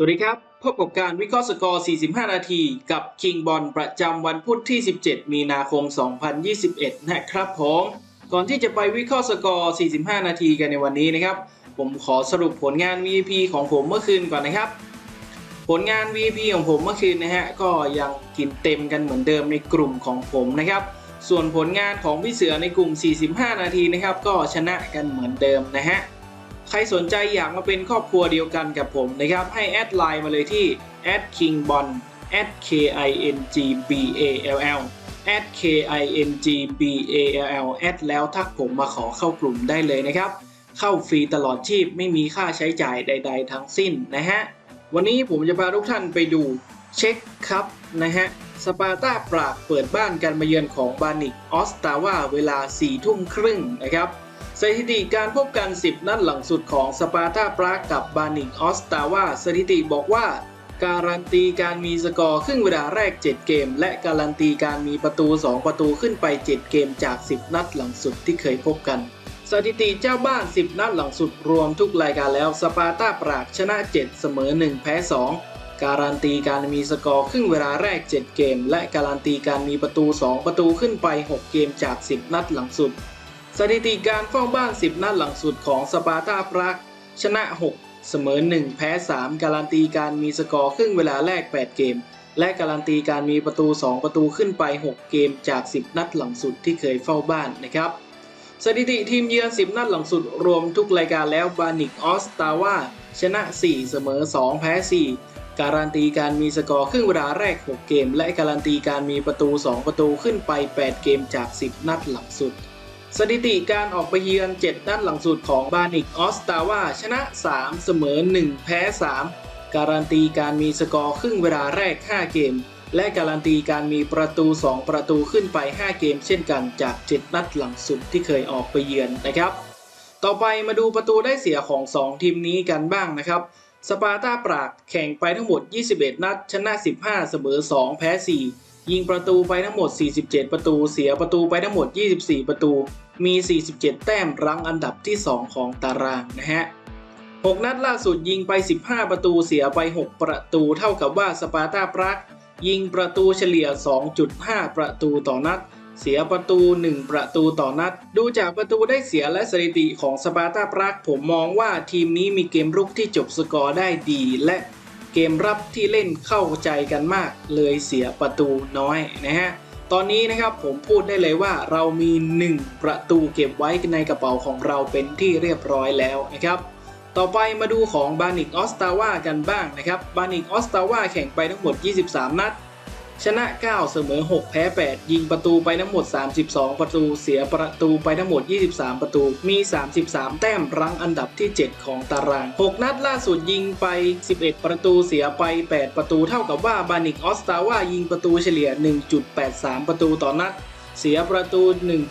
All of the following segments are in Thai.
สวัสดีครับ พบกับการวิเคราะห์สกอร์ 45 นาที กับคิงบอลประจำวันพุธที่ 17 มีนาคม 2021 นะครับผม ก่อนที่จะไปวิเคราะห์สกอร์ 45 นาทีกันในวันนี้นะครับ ผมขอสรุปผลงาน VP ของผมเมื่อคืนก่อนนะครับ ผลงาน VP ของผมเมื่อคืนนะฮะ ก็ยังกินเต็มกันเหมือนเดิมในกลุ่มของผมนะครับ ส่วนผลงานของพี่เสือในกลุ่ม 45 นาทีนะครับ ก็ชนะกันเหมือนเดิมนะฮะ ใครสนใจอยากมาเป็นครอบครัวเดียวกันกับผมนะครับ ให้แอดไลน์มาเลยที่ @kingbon @k i n g b a l l @k i n g b a l l แอดแล้วทักผมมาขอเข้ากลุ่มได้เลยนะครับ เข้าฟรีตลอดชีพไม่มีค่าใช้จ่ายใด ๆ ทั้งสิ้นนะฮะ วันนี้ผมจะพาทุกท่านไปดูเช็คครับนะฮะ สปาร์ตาปรากเปิดบ้านการมาเยือนของบานิกออสตาวาเวลา4ทุ่มครึ่งนะครับ สถิติการพบกัน 10 นัดหลังสุดของสปาร์ตาปรากกับบานิกออสตาวาสถิติบอกว่า การันตีการมีสกอร์ครึ่งเวลาแรก 7 เกม และการันตีการมีประตู 2 ประตูขึ้นไป 7 เกมจาก 10 นัดหลังสุดที่เคยพบกัน สถิติเจ้าบ้าน 10 นัดหลังสุดรวมทุกรายการแล้วสปาร์ตาปรากชนะ 7 เสมอ 1 แพ้ 2 การันตีการมีสกอร์ครึ่งเวลาแรก 7 เกม และการันตีการมีประตู 2 ประตูขึ้นไป 6 เกมจาก 10 นัดหลังสุด สถิติการเฝ้าบ้าน 10 นัดหลังสุดของสปาร์ตาปรากชนะ 6 เสมอ 1 แพ้ 3 การันตีการมีสกอร์ครึ่งเวลาแรก 8 เกม และการันตีการมีประตู 2 ประตูขึ้นไป 6 เกมจาก 10 นัดหลังสุดที่เคยเฝ้าบ้านนะครับสถิติทีมเยือน 10 นัดหลังสุดรวมทุกรายการแล้วบานิกออสตาวาชนะ 4 เสมอ 2 แพ้ 4 การันตีการมีสกอร์ครึ่งเวลาแรก 6 เกม และการันตีการมีประตู 2 ประตูขึ้นไป 8 เกมจาก 10 นัดหลังสุด สถิติการออกไปเยือน 7 นัดหลังสุดของบานิกออสตาวาชนะ 3 เสมอ 1 แพ้ 3 การันตีการมีสกอร์ครึ่งเวลาแรก 5 เกม และการันตีการมีประตู 2 ประตูขึ้นไป 5 เกม เช่นกันจาก 7 นัดหลังสุดที่เคยออกไปเยือนนะครับ ต่อไปมาดูประตูได้เสียของ 2 ทีมนี้กันบ้างนะครับ สปาร์ตาปรากแข่งไปทั้งหมด 21 นัด ชนะ 15 เสมอ 2 แพ้ 4 ยิงประตูไปทั้งหมด 47 ประตู เสียประตูไปทั้งหมด 24 ประตู มี 47 แต้มรั้งอันดับที่ 2 ของตารางนะฮะ 6 นัดล่าสุดยิงไป 15 ประตู เสียไป 6 ประตู เท่ากับว่าสปาร์ตาปรากยิงประตูเฉลี่ย 2.5 ประตูต่อนัด เสียประตู 1 ประตูต่อนัด ดูจากประตูได้เสียและสถิติของสปาร์ตาปรากผมมองว่าทีมนี้มีเกมรุกที่จบสกอร์ได้ดี และ เกมรับที่เล่นเข้าใจกันมากเลยเสียประตูน้อยนะฮะตอนนี้นะครับผมพูดได้เลยว่าเรามี 1 ประตูเก็บไว้ในกระเป๋าของเราเป็นที่เรียบร้อยแล้วนะครับต่อไปมาดูของบานิกออสตาวากันบ้างนะครับบานิกออสตาวาแข่งไปทั้งหมด 23 นัด ชนะ 9 เสมอ 6 แพ้ 8 ยิงประตูไปทั้งหมด 32 ประตู เสียประตูไปทั้งหมด 23 ประตู มี 33 แต้มรั้งอันดับที่ 7 ของตาราง 6 นัดล่าสุดยิงไป 11 ประตูเสียไป 8 ประตูเท่ากับว่าบานิกออสตาว่ายิงประตูเฉลี่ย 1.83 ประตูต่อนัด เสียประตู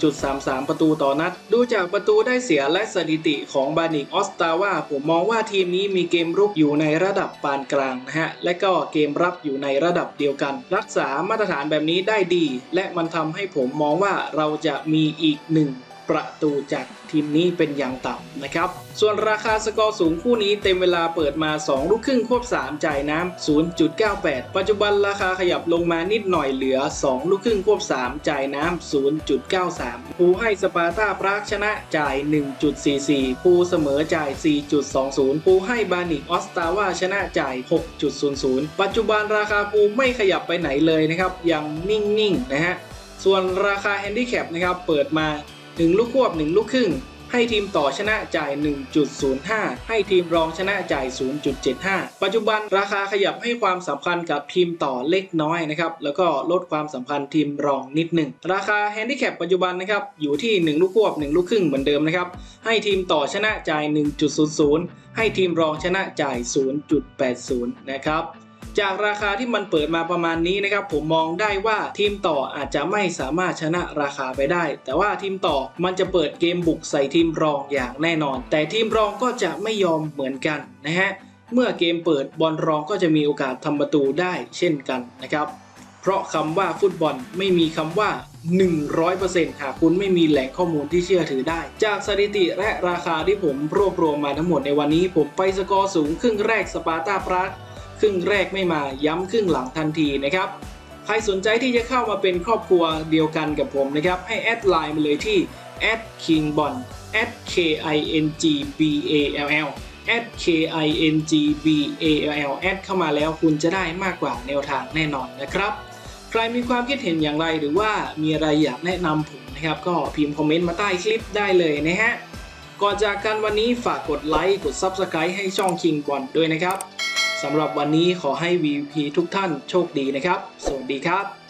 1.33 ประตูต่อนัด ดูจากประตูได้เสียและสถิติของบานิกออสตาว่า ผมมองว่าทีมนี้มีเกมรุกอยู่ในระดับปานกลางนะฮะ และก็เกมรับอยู่ในระดับเดียวกัน รักษามาตรฐานแบบนี้ได้ดี และมันทำให้ผมมองว่าเราจะมีอีกหนึ่ง ประตูจากทีมนี้เป็นอย่างต่ำนะครับ ส่วนราคาสกอร์สูงคู่นี้เต็มเวลาเปิดมา 2 ลูกครึ่งควบ 3 จ่ายน้ำ 0.98 ปัจจุบันราคาขยับลงมานิดหน่อยเหลือ 2 ลูกครึ่งควบ 3 จ่ายน้ำ 0.93 ผู้ให้สปาร์ตาปรากชนะจ่าย 1.44 ผู้เสมอจ่าย 4.20 ผู้ให้บานิกออสตาวาชนะจ่าย 6.00 ปัจจุบันราคาภูไม่ขยับไปไหนเลยนะครับ ยังนิ่งๆนะฮะ ส่วนราคาแฮนดิแคปนะครับ เปิดมา 1 ลูกควบ 1 ลูกครึ่ง ให้ทีมต่อชนะจ่าย 1.05 ให้ทีมรองชนะจ่าย 0.75 ปัจจุบันราคาขยับให้ความสำคัญกับทีมต่อเล็กน้อยนะครับ แล้วก็ลดความสัมพันธ์ทีมรองนิดหนึ่ง ราคาแฮนดิแคปปัจจุบันนะครับ อยู่ที่ 1 ลูกควบ 1 ลูกครึ่งเหมือนเดิมนะครับ ให้ทีมต่อชนะจ่าย 1.00 ให้ทีมรองชนะจ่าย 0.80 นะครับ จากราคาที่มันเปิดมาประมาณนี้นะครับผมมองได้ว่าทีมต่ออาจจะไม่สามารถชนะราคาไปได้ แต่ว่าทีมต่อมันจะเปิดเกมบุกใส่ทีมรองอย่างแน่นอน แต่ทีมรองก็จะไม่ยอมเหมือนกันนะฮะเมื่อเกมเปิดบอลรองก็จะมีโอกาสทำประตูได้เช่นกันนะครับเพราะคำว่าฟุตบอลไม่มีคำว่า 100%หากคุณไม่มีแหล่งข้อมูลที่เชื่อถือได้ จากสถิติและราคาที่ผมรวบรวมมาทั้งหมดในวันนี้ ผมไปสกอร์สูงครึ่งแรกสปาร์ตาปราก ครึ่งแรกไม่มาย้ำครึ่งหลังทันทีนะครับใครสนใจที่จะเข้ามาเป็นครอบครัวเดียวกันกับผมนะครับให้แอดไลน์มาเลยที่ @kingbon k i n g b a l l k i n g b a l l แอดเข้ามาแล้วคุณจะได้มากกว่าแนวทางแน่นอนนะครับ ใครมีความคิดเห็นอย่างไรหรือว่ามีอะไรอยากแนะนำผมนะครับ ก็พิมพ์คอมเมนต์มาใต้คลิปได้เลยนะฮะก่อนจากกันวันนี้ฝากกดไลค์กด Subscribe ให้ช่อง King b o n ด้วยนะครับ สำหรับวันนี้ขอให้ VP ทุกท่านโชคดีนะครับ สวัสดีครับ